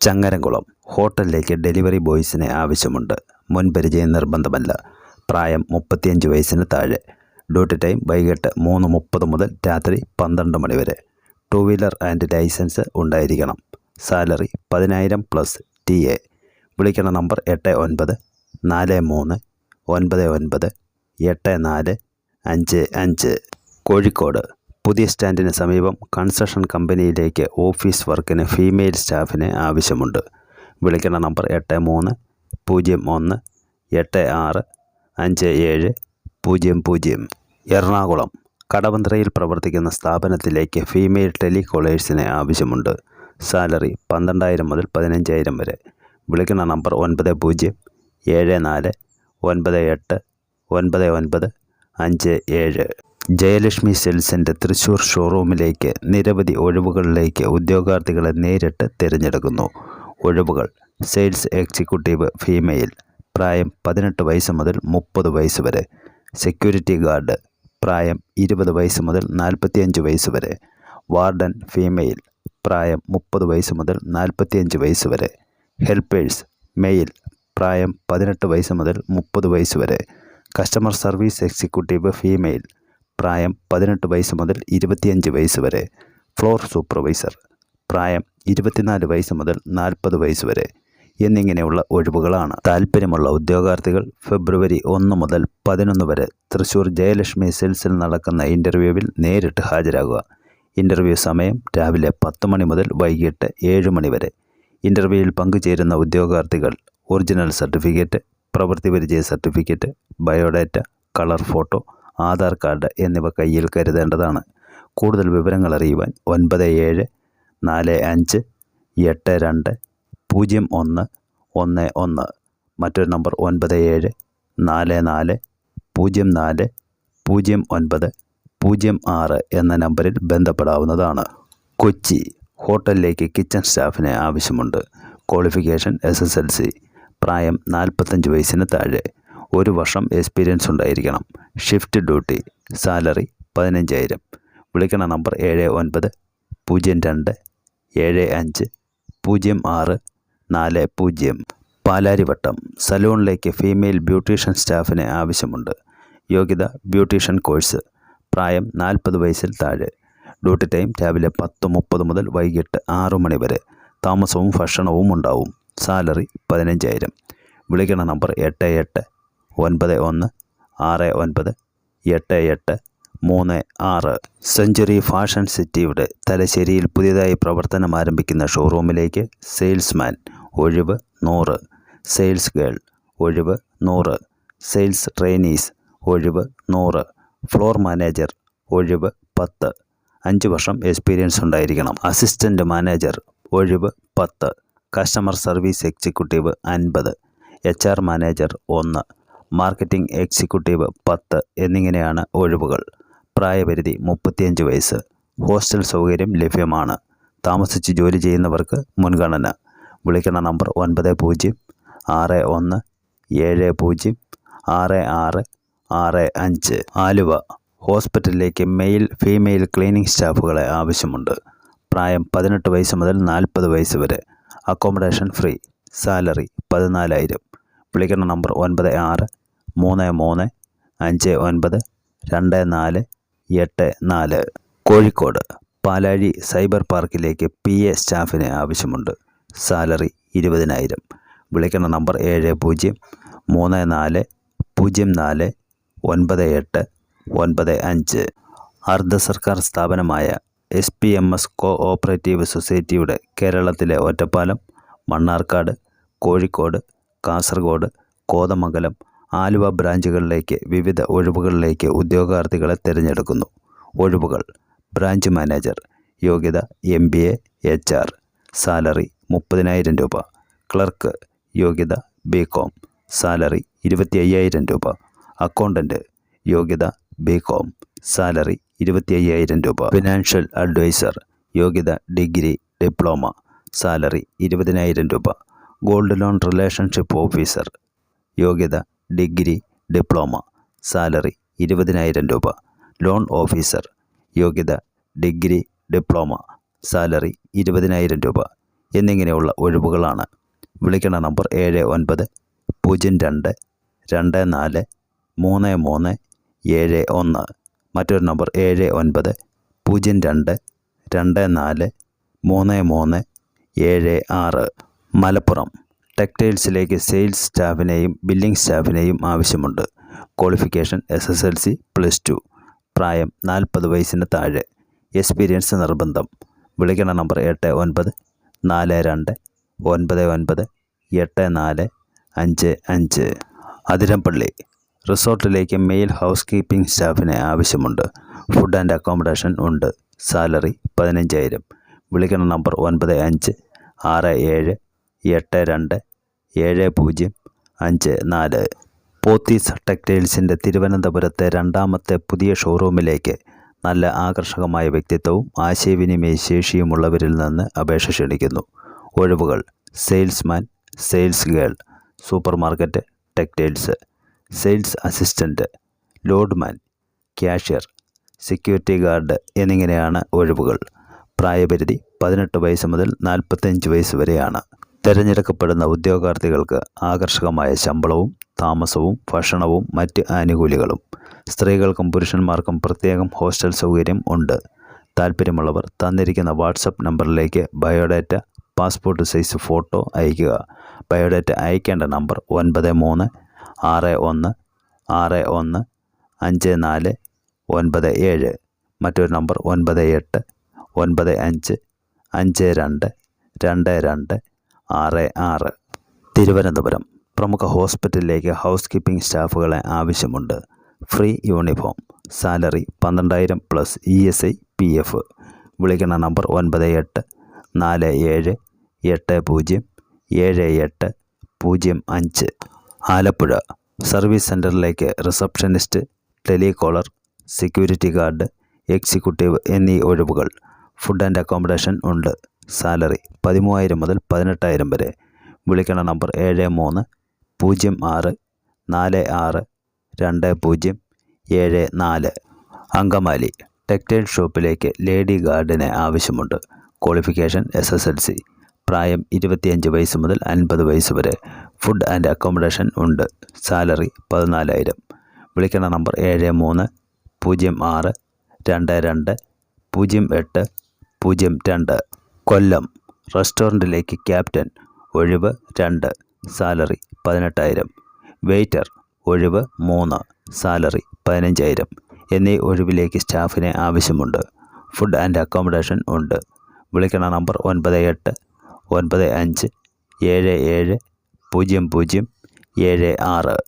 ചങ്ങരംകുളം ഹോട്ടലിലേക്ക് ഡെലിവറി ബോയ്സിനെ ആവശ്യമുണ്ട്. മുൻപരിചയം നിർബന്ധമല്ല. പ്രായം മുപ്പത്തിയഞ്ച് വയസ്സിന് താഴെ. ഡ്യൂട്ടി ടൈം വൈകിട്ട് മൂന്ന് മുപ്പത് മുതൽ രാത്രി പന്ത്രണ്ട് മണി വരെ. ടു വീലർ ആൻഡ് ലൈസൻസ് ഉണ്ടായിരിക്കണം. സാലറി പതിനായിരം പ്ലസ് ടി എ. വിളിക്കണ നമ്പർ എട്ട് ഒൻപത് നാല് മൂന്ന് ഒൻപത് ഒൻപത് എട്ട് നാല് അഞ്ച് അഞ്ച്. കോഴിക്കോട്. പുതിയ സ്റ്റാൻഡിന് സമീപം കൺസ്ട്രക്ഷൻ കമ്പനിയിലേക്ക് ഓഫീസ് വർക്കിന് ഫീമെയിൽ സ്റ്റാഫിനെ ആവശ്യമുണ്ട്. വിളിക്കണ നമ്പർ എട്ട് മൂന്ന് പൂജ്യം ഒന്ന് എട്ട് ആറ് അഞ്ച് ഏഴ് പൂജ്യം പൂജ്യം. എറണാകുളം കടവന്ത്രയിൽ പ്രവർത്തിക്കുന്ന സ്ഥാപനത്തിലേക്ക് ഫീമെയിൽ ടെലികോളേഴ്സിനെ ആവശ്യമുണ്ട്. സാലറി പന്ത്രണ്ടായിരം മുതൽ പതിനഞ്ചായിരം വരെ. വിളിക്കുന്ന നമ്പർ ഒൻപത് പൂജ്യം ഏഴ് നാല് ഒൻപത് എട്ട് ഒൻപത് ഒൻപത് അഞ്ച് ഏഴ്. ജയലക്ഷ്മി സെൽസിന്റെ തൃശ്ശൂർ ഷോറൂമിലേക്ക് നിരവധി ഒഴിവുകളിലേക്ക് ഉദ്യോഗാർത്ഥികളെ നേരിട്ട് തിരഞ്ഞെടുക്കുന്നു. ഒഴിവുകൾ സെയിൽസ് എക്സിക്യൂട്ടീവ് ഫീമെയിൽ പ്രായം പതിനെട്ട് വയസ്സ് മുതൽ മുപ്പത് വയസ്സ് വരെ. സെക്യൂരിറ്റി ഗാർഡ് പ്രായം ഇരുപത് വയസ്സ് മുതൽ നാൽപ്പത്തിയഞ്ച് വയസ്സ് വരെ. വാർഡൻ ഫീമെയിൽ പ്രായം മുപ്പത് വയസ്സ് മുതൽ നാൽപ്പത്തിയഞ്ച് വയസ്സ് വരെ. ഹെൽപ്പേഴ്സ് മെയിൽ പ്രായം പതിനെട്ട് വയസ്സ് മുതൽ മുപ്പത് വയസ്സ് വരെ. കസ്റ്റമർ സർവീസ് എക്സിക്യൂട്ടീവ് ഫീമെയിൽ പ്രായം പതിനെട്ട് വയസ്സ് മുതൽ ഇരുപത്തിയഞ്ച് വയസ്സ് വരെ. Floor supervisor. പ്രായം ഇരുപത്തിനാല് വയസ്സ് മുതൽ നാൽപ്പത് വയസ്സ് വരെ. എന്നിങ്ങനെയുള്ള ഒഴിവുകളാണ്. താല്പര്യമുള്ള ഉദ്യോഗാർത്ഥികൾ ഫെബ്രുവരി ഒന്ന് മുതൽ പതിനൊന്ന് വരെ തൃശ്ശൂർ ജയലക്ഷ്മി സെൽസിൽ നടക്കുന്ന ഇന്റർവ്യൂവിൽ നേരിട്ട് ഹാജരാകുക. ഇന്റർവ്യൂ സമയം രാവിലെ പത്ത് മണി മുതൽ വൈകിട്ട് ഏഴ് മണി വരെ. ഇന്റർവ്യൂവിൽ പങ്കുചേരുന്ന ഉദ്യോഗാർത്ഥികൾ ഒറിജിനൽ സർട്ടിഫിക്കറ്റ് പ്രവൃത്തി പരിചയ certificate biodata colour photo Aadhaar card എന്നിവ കയ്യിൽ കരുതേണ്ടതാണ്. കൂടുതൽ വിവരങ്ങൾ അറിയുവാൻ ഒൻപത് ഏഴ് നാല് അഞ്ച് എട്ട് രണ്ട് പൂജ്യം ഒന്ന് ഒന്ന് ഒന്ന്. മറ്റൊരു നമ്പർ ഒൻപത് ഏഴ് നാല് നാല് പൂജ്യം നാല് പൂജ്യം ഒൻപത് പൂജ്യം ആറ് എന്ന നമ്പറിൽ ബന്ധപ്പെടാവുന്നതാണ്. കൊച്ചി ഹോട്ടലിലേക്ക് കിച്ചൺ സ്റ്റാഫിനെ ആവശ്യമുണ്ട്. Qualification S S L C. പ്രായം നാൽപ്പത്തഞ്ച് വയസ്സിന് താഴെ. ഒരു വർഷം എക്സ്പീരിയൻസ് ഉണ്ടായിരിക്കണം. ഷിഫ്റ്റ് ഡ്യൂട്ടി സാലറി പതിനഞ്ചായിരം. വിളിക്കണ നമ്പർ ഏഴ് ഒൻപത് പൂജ്യം രണ്ട് ഏഴ് അഞ്ച് പൂജ്യം ആറ് നാല് പൂജ്യം. പാലാരിവട്ടം സലൂണിലേക്ക് ഫീമെയിൽ ബ്യൂട്ടീഷ്യൻ സ്റ്റാഫിനെ ആവശ്യമുണ്ട്. യോഗ്യത ബ്യൂട്ടീഷ്യൻ കോഴ്സ് പ്രായം നാൽപ്പത് വയസ്സിൽ താഴെ. ഡ്യൂട്ടി ടൈം രാവിലെ പത്ത് മുപ്പത് മുതൽ വൈകിട്ട് ആറു മണി വരെ. താമസവും ഭക്ഷണവും ഉണ്ടാവും. സാലറി പതിനഞ്ചായിരം. വിളിക്കണ നമ്പർ എട്ട് എട്ട് ഒൻപത് ഒന്ന് ആറ് ഒൻപത് എട്ട് എട്ട് മൂന്ന് ആറ്. സെഞ്ചുറി ഫാഷൻ സിറ്റിയുടെ തലശ്ശേരിയിൽ പുതിയതായി പ്രവർത്തനം ആരംഭിക്കുന്ന ഷോറൂമിലേക്ക് സെയിൽസ്മാൻ ഒഴിവ് നൂറ്. സെയിൽസ് ഗേൾ ഒഴിവ് നൂറ്. സെയിൽസ് ട്രെയിനീസ് ഒഴിവ് നൂറ്. ഫ്ലോർ മാനേജർ ഒഴിവ് പത്ത്. അഞ്ച് വർഷം എക്സ്പീരിയൻസ് ഉണ്ടായിരിക്കണം. അസിസ്റ്റന്റ് മാനേജർ ഒഴിവ് പത്ത്. കസ്റ്റമർ സർവീസ് എക്സിക്യൂട്ടീവ് അൻപത്. എച്ച് ആർ മാനേജർ ഒന്ന്. മാർക്കറ്റിംഗ് എക്സിക്യൂട്ടീവ് പത്ത് എന്നിങ്ങനെയാണ് ഒഴിവുകൾ. പ്രായപരിധി മുപ്പത്തിയഞ്ച് വയസ്സ്. ഹോസ്റ്റൽ സൗകര്യം ലഭ്യമാണ്. താമസിച്ച് ജോലി ചെയ്യുന്നവർക്ക് മുൻഗണന. വിളിക്കണ നമ്പർ ഒൻപത് പൂജ്യം ആറ് ഒന്ന് ഏഴ് പൂജ്യം ആറ് ആറ് ആറ് അഞ്ച്. ആലുവ. ഹോസ്പിറ്റലിലേക്ക് മെയിൽ ഫീമെയിൽ ക്ലീനിംഗ് സ്റ്റാഫുകളെ ആവശ്യമുണ്ട്. പ്രായം പതിനെട്ട് വയസ്സ് മുതൽ നാൽപ്പത് വയസ്സ് വരെ. Accommodation free. സാലറി പതിനാലായിരം. വിളിക്കുന്ന നമ്പർ ഒൻപത് ആറ് മൂന്ന് മൂന്ന് അഞ്ച് ഒൻപത് രണ്ട് നാല് എട്ട് നാല്. കോഴിക്കോട് പാലാഴി സൈബർ പാർക്കിലേക്ക് പി എ സ്റ്റാഫിന് ആവശ്യമുണ്ട്. സാലറി ഇരുപതിനായിരം. വിളിക്കുന്ന നമ്പർ ഏഴ് പൂജ്യം മൂന്ന് നാല് പൂജ്യം നാല് ഒൻപത് എട്ട് ഒൻപത് അഞ്ച്. അർദ്ധ സർക്കാർ സ്ഥാപനമായ S P M S cooperative സൊസൈറ്റിയുടെ കേരളത്തിലെ ഒറ്റപ്പാലം മണ്ണാർക്കാട് കോഴിക്കോട് കാസർഗോഡ് കോതമംഗലം ആലുവ ബ്രാഞ്ചുകളിലേക്ക് വിവിധ ഒഴിവുകളിലേക്ക് ഉദ്യോഗാർത്ഥികളെ തിരഞ്ഞെടുക്കുന്നു. ഒഴിവുകൾ. Branch manager. യോഗ്യത M B A H R. Salary മുപ്പതിനായിരം രൂപ. ക്ലർക്ക്. യോഗ്യത ബി കോം. സാലറി ഇരുപത്തി അയ്യായിരം രൂപ. അക്കൗണ്ടന്റ് യോഗ്യത ബി കോം. സാലറി ഇരുപത്തി അയ്യായിരം രൂപ. Financial adviser. യോഗ്യത ഡിഗ്രി ഡിപ്ലോമ. സാലറി ഇരുപതിനായിരം രൂപ. Gold loan relationship officer. യോഗ്യത ഡിഗ്രി ഡിപ്ലോമ സാലറി ഇരുപതിനായിരം രൂപ. ലോൺ ഓഫീസർ യോഗ്യത ഡിഗ്രി ഡിപ്ലോമ സാലറി ഇരുപതിനായിരം രൂപ എന്നിങ്ങനെയുള്ള ഒഴിവുകളാണ്. വിളിക്കണ നമ്പർ ഏഴ് ഒൻപത് പൂജ്യം രണ്ട് രണ്ട് നാല് മൂന്ന് മൂന്ന് ഏഴ് ഒന്ന്. മറ്റൊരു നമ്പർ ഏഴ് ഒൻപത് പൂജ്യം രണ്ട് രണ്ട് നാല് മൂന്ന് മൂന്ന് ഏഴ് ആറ്. മലപ്പുറം. ടെക്സ്റ്റൈൽസിലേക്ക് സെയിൽസ് സ്റ്റാഫിനെയും ബില്ലിംഗ് സ്റ്റാഫിനെയും ആവശ്യമുണ്ട്. Qualification S S L C plus two. പ്രായം നാൽപ്പത് വയസ്സിന് താഴെ. എക്സ്പീരിയൻസ് നിർബന്ധം. വിളിക്കണ നമ്പർ എട്ട് ഒൻപത് നാല് രണ്ട് ഒൻപത് ഒൻപത് എട്ട് നാല് അഞ്ച് അഞ്ച്. അതിരപ്പള്ളി റിസോർട്ടിലേക്ക് മെയിൽ ഹൗസ് കീപ്പിംഗ് സ്റ്റാഫിനെ ആവശ്യമുണ്ട്. ഫുഡ് ആൻഡ് അക്കോമഡേഷൻ ഉണ്ട്. സാലറി പതിനഞ്ചായിരം. വിളിക്കണ നമ്പർ ഒൻപത് അഞ്ച് ആറ് ഏഴ് എട്ട് രണ്ട് ഏഴ് പൂജ്യം അഞ്ച് നാല്. പോത്തീസ് ടെക്സ്റ്റൈൽസിന്റെ തിരുവനന്തപുരത്തെ രണ്ടാമത്തെ പുതിയ ഷോറൂമിലേക്ക് നല്ല ആകർഷകമായ വ്യക്തിത്വവും ആശയവിനിമയ ശേഷിയുമുള്ളവരിൽ നിന്ന് അപേക്ഷ ക്ഷണിക്കുന്നു. ഒഴിവുകൾ salesman sales girl supermarket textiles sales assistant loadman cashier security guard എന്നിങ്ങനെയാണ് ഒഴിവുകൾ. പ്രായപരിധി പതിനെട്ട് വയസ്സ് മുതൽ നാൽപ്പത്തഞ്ച് വയസ്സ് വരെയാണ്. തിരഞ്ഞെടുക്കപ്പെടുന്ന ഉദ്യോഗാർത്ഥികൾക്ക് ആകർഷകമായ ശമ്പളവും താമസവും ഭക്ഷണവും മറ്റ് ആനുകൂല്യങ്ങളും. സ്ത്രീകൾക്കും പുരുഷന്മാർക്കും പ്രത്യേകം ഹോസ്റ്റൽ സൗകര്യം ഉണ്ട്. താല്പര്യമുള്ളവർ തന്നിരിക്കുന്ന വാട്സപ്പ് നമ്പറിലേക്ക് ബയോഡാറ്റ പാസ്പോർട്ട് സൈസ് ഫോട്ടോ അയയ്ക്കുക. ബയോഡാറ്റ അയക്കേണ്ട നമ്പർ ഒൻപത് മൂന്ന് ആറ് ഒന്ന് ആറ് ഒന്ന് അഞ്ച് നാല് ഒൻപത് ഏഴ്. മറ്റൊരു നമ്പർ ഒൻപത് എട്ട് ഒൻപത് അഞ്ച് അഞ്ച് രണ്ട് രണ്ട് രണ്ട്. ആറ് ആറ്. തിരുവനന്തപുരം. പ്രമുഖ ഹോസ്പിറ്റലിലേക്ക് ഹൗസ് കീപ്പിംഗ് സ്റ്റാഫുകളെ ആവശ്യമുണ്ട്. ഫ്രീ യൂണിഫോം സാലറി പന്ത്രണ്ടായിരം plus E S I P F. വിളിക്കുന്ന നമ്പർ ഒൻപത് എട്ട് നാല് ഏഴ് എട്ട് പൂജ്യം ഏഴ് എട്ട് പൂജ്യം അഞ്ച്. ആലപ്പുഴ. സർവീസ് സെന്ററിലേക്ക് receptionist telecaller security guard executive എന്നീ ഒഴിവുകൾ. ഫുഡ് ആൻഡ് അക്കോമഡേഷൻ ഉണ്ട്. സാലറി പതിമൂവായിരം മുതൽ പതിനെട്ടായിരം വരെ. വിളിക്കണ നമ്പർ ഏഴ് മൂന്ന് പൂജ്യം ആറ് നാല് ആറ് രണ്ട് പൂജ്യം ഏഴ് നാല്. അങ്കമാലി ടെക്സ്റ്റൈൽ ഷോപ്പിലേക്ക് ലേഡി ഗാർഡിന് ആവശ്യമുണ്ട്. Qualification S S L C. പ്രായം ഇരുപത്തിയഞ്ച് വയസ്സ് മുതൽ അൻപത് വയസ്സ് വരെ. ഫുഡ് ആൻഡ് അക്കോമഡേഷൻ ഉണ്ട്. സാലറി പതിനാലായിരം. വിളിക്കണ നമ്പർ ഏഴ് മൂന്ന് പൂജ്യം ആറ് രണ്ട് രണ്ട് പൂജ്യം എട്ട് പൂജ്യം രണ്ട്. കൊല്ലം റെസ്റ്റോറന്റിലേക്ക് ക്യാപ്റ്റൻ ഒഴിവ് രണ്ട് സാലറി പതിനെട്ടായിരം. വെയ്റ്റർ ഒഴിവ് മൂന്ന് സാലറി പതിനഞ്ചായിരം എന്നീ ഒഴിവിലേക്ക് സ്റ്റാഫിനെ ആവശ്യമുണ്ട്. ഫുഡ് ആൻഡ് അക്കോമഡേഷൻ ഉണ്ട്. വിളിക്കണ നമ്പർ ഒൻപത് എട്ട് ഒൻപത് അഞ്ച് ഏഴ് ഏഴ് പൂജ്യം പൂജ്യം ഏഴ് ആറ്.